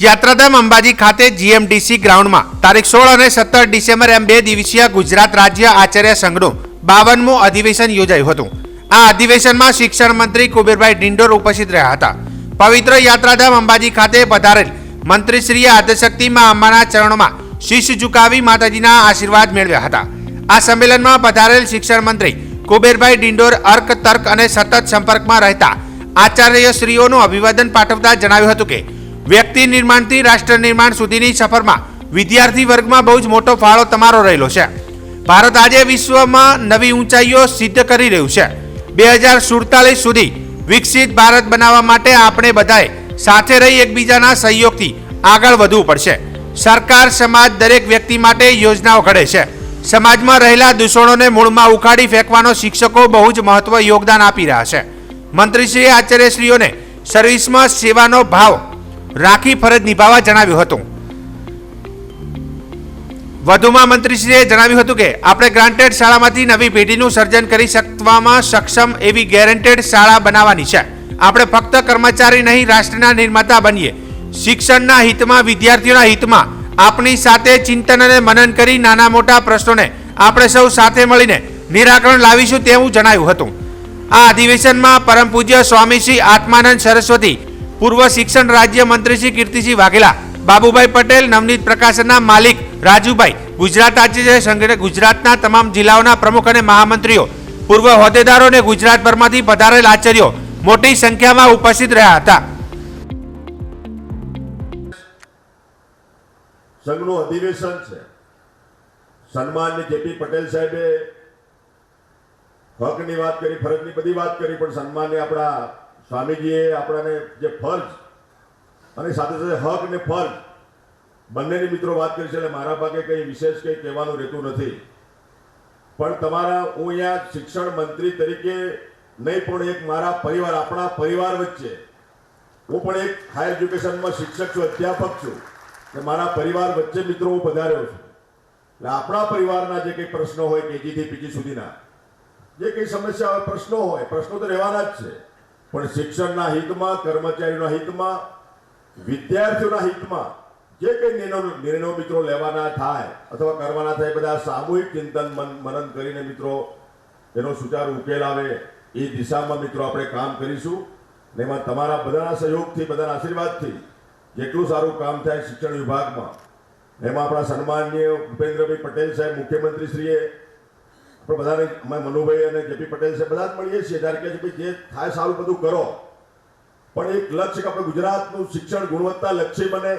યાત્રાધામ અંબાજી ખાતે જીએમડીસી ગ્રાઉન્ડમાં તારીખ સોળ અને સત્તર ડિસેમ્બર એમ બે દિવસીય ગુજરાત રાજ્ય આચાર્ય સંઘનું બાવનમું અધિવેશન યોજાયું હતું. આ અધિવેશનમાં શિક્ષણ મંત્રી કુબેરભાઈ ડિંડોર ઉપસ્થિત રહ્યા હતા. પવિત્ર યાત્રાધામ અંબાજી ખાતે પધારેલ મંત્રીશ્રીએ આદ્યશક્તિમાં અંબાના ચરણોમાં શીશ ઝુકાવી માતાજીના આશીર્વાદ મેળવ્યા હતા. આ સંમેલનમાં પધારેલ શિક્ષણ મંત્રી કુબેરભાઈ ડિંડોર અર્ક તર્ક અને સતત સંપર્કમાં રહેતા આચાર્યશ્રીઓનું અભિવાદન પાઠવતા જણાવ્યું હતું કે વ્યક્તિ નિર્માણથી રાષ્ટ્ર નિર્માણ સુધીની સફરમાં વિદ્યાર્થી વર્ગમાં બહુ જ મોટો ફાળો તમારો રહેલો છે. ભારત આજે વિશ્વમાં નવી ઊંચાઈઓ સિદ્ધ કરી રહ્યું છે. બે હજાર સુડતાલીસ સુધી વિકસિત ભારત બનાવવા માટે આપણે બધાએ સાથે રહી એકબીજાના સહયોગથી આગળ વધવું પડશે. સરકાર, સમાજ દરેક વ્યક્તિ માટે યોજનાઓ ઘડે છે. સમાજમાં રહેલા દૂષણોને મૂળમાં ઉખાડી ફેંકવાનો શિક્ષકો બહુ જ મહત્વ યોગદાન આપી રહ્યા છે. મંત્રીશ્રીએ આચાર્યશ્રીઓને સર્વિસમાં સેવાનો ભાવ રાખી ફરજ નિભાવવા જણાવ્યું હતું. વધુમાં મંત્રીશ્રીએ જણાવ્યું હતું કે, આપણે ગ્રાન્ટેડ શાળામાંથી નવી પેઢીનું સર્જન કરી શકવામાં સક્ષમ એવી ગેરંટેડ શાળા બનાવવાની છે. આપણે ફક્ત કર્મચારી નહીં, રાષ્ટ્રના નિર્માતા બનીએ. શિક્ષણના હિતમાં, વિદ્યાર્થીઓના હિતમાં આપણી સાથે ચિંતન અને મનન કરી નાના મોટા પ્રશ્નોને આપણે સૌ સાથે મળીને નિરાકરણ લાવીશું તેવું જણાવ્યું હતું. આ અધિવેશનમાં પરમ પૂજ્ય સ્વામી શ્રી આત્માનંદ સરસ્વતી પૂર્વ શિક્ષણ રાજ્ય મંત્રી શ્રી કીર્તિસિંહ વાઘેલા, બાબુભાઈ પટેલ, નવનીત પ્રકાશનના માલિક રાજુભાઈ, ગુજરાત આચાર્ય સંઘ ગુજરાતના તમામ જિલ્લાઓના પ્રમુખ અને મહામંત્રીઓ, પૂર્વ હોદ્દેદારો અને ગુજરાતભરમાંથી પધારેલ આચાર્યો મોટી સંખ્યામાં ઉપસ્થિત રહ્યા હતા. સંઘનું અધિવેશન છે. સન્માનની જેપી પટેલ સાહેબે હકની વાત કરી, ફરજની બધી વાત કરી, પણ સન્માનને આપણા સ્વામીજીએ આપણાને જે ફર્જ અને સાથે સાથે હક ને ફર્જ બંનેની મિત્રો વાત કરી છે એટલે મારા ભાગે કંઈ વિશેષ કંઈ કહેવાનું રહેતું નથી. પણ તમારા હું અહીંયા શિક્ષણ મંત્રી તરીકે નહીં પણ એક મારા પરિવાર, આપણા પરિવાર વચ્ચે હું પણ એક હાયર એજ્યુકેશનમાં શિક્ષક છું, અધ્યાપક છું. કે મારા પરિવાર વચ્ચે મિત્રો હું પધાર્યો છું. એટલે આપણા પરિવારના જે કંઈ પ્રશ્નો હોય, કેજીથી પીજી સુધીના, જે કંઈ સમસ્યા હોય, પ્રશ્નો હોય, પ્રશ્નો તો રહેવાના જ છે. પણ શિક્ષણના હિતમાં કર્મચારીઓના હિતમાં, વિદ્યાર્થીઓના હિતમાં, જે કંઈ નિર્ણયો મિત્રો લેવાના થાય અથવા કરવાના થાય બધા સામૂહિક ચિંતન મન, મનન કરીને મિત્રો એનો સુચારુ ઉકેલ આવે એ દિશામાં મિત્રો આપણે કામ કરીશું ને એમાં તમારા બધાના સહયોગથી, બધાના આશીર્વાદથી જેટલું સારું કામ થાય શિક્ષણ વિભાગમાં. એમાં આપણા સન્માનીય ભૂપેન્દ્રભાઈ પટેલ સાહેબ, મુખ્યમંત્રીશ્રીએ આપણે બધાને અમે મનુભાઈ અને જેપી પટેલ છે બધા જ મળીએ છીએ. ત્યારે કહે છે, ભાઈ, જે થાય સારું બધું કરો. પણ એક લક્ષ્ય કે આપણે ગુજરાતનું શિક્ષણ ગુણવત્તા લક્ષ્ય બને.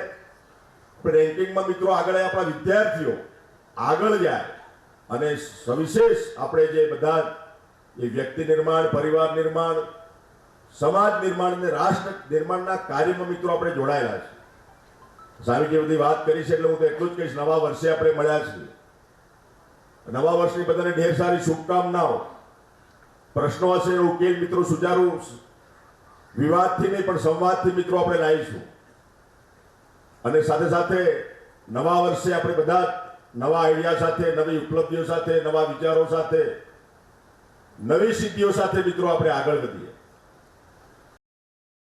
રેન્કિંગમાં મિત્રો આગળ આપણા વિદ્યાર્થીઓ આગળ જાય. અને સવિશેષ આપણે જે બધા એ વ્યક્તિ નિર્માણ, પરિવાર નિર્માણ, સમાજ નિર્માણ અને રાષ્ટ્ર નિર્માણના કાર્યમાં મિત્રો આપણે જોડાયેલા છે જે બધી વાત કરી છે, એટલે હું તો એટલું જ કહીશ, નવા વર્ષે આપણે મળ્યા છીએ. નવા વર્ષની બધાને ઢેર સારી શુભકામનાઓ. પ્રશ્નો હશે ઉકેલ મિત્રો સુચારુ વિવાદથી નહીં, પણ સંવાદથી મિત્રો આપણે લાવીશું. અને સાથે સાથે નવા વર્ષે આપણે બધા નવા આઈડિયા સાથે, નવી ઉપલબ્ધિઓ સાથે, નવા વિચારો સાથે, નવી સિદ્ધિઓ સાથે મિત્રો આપણે આગળ વધીએ.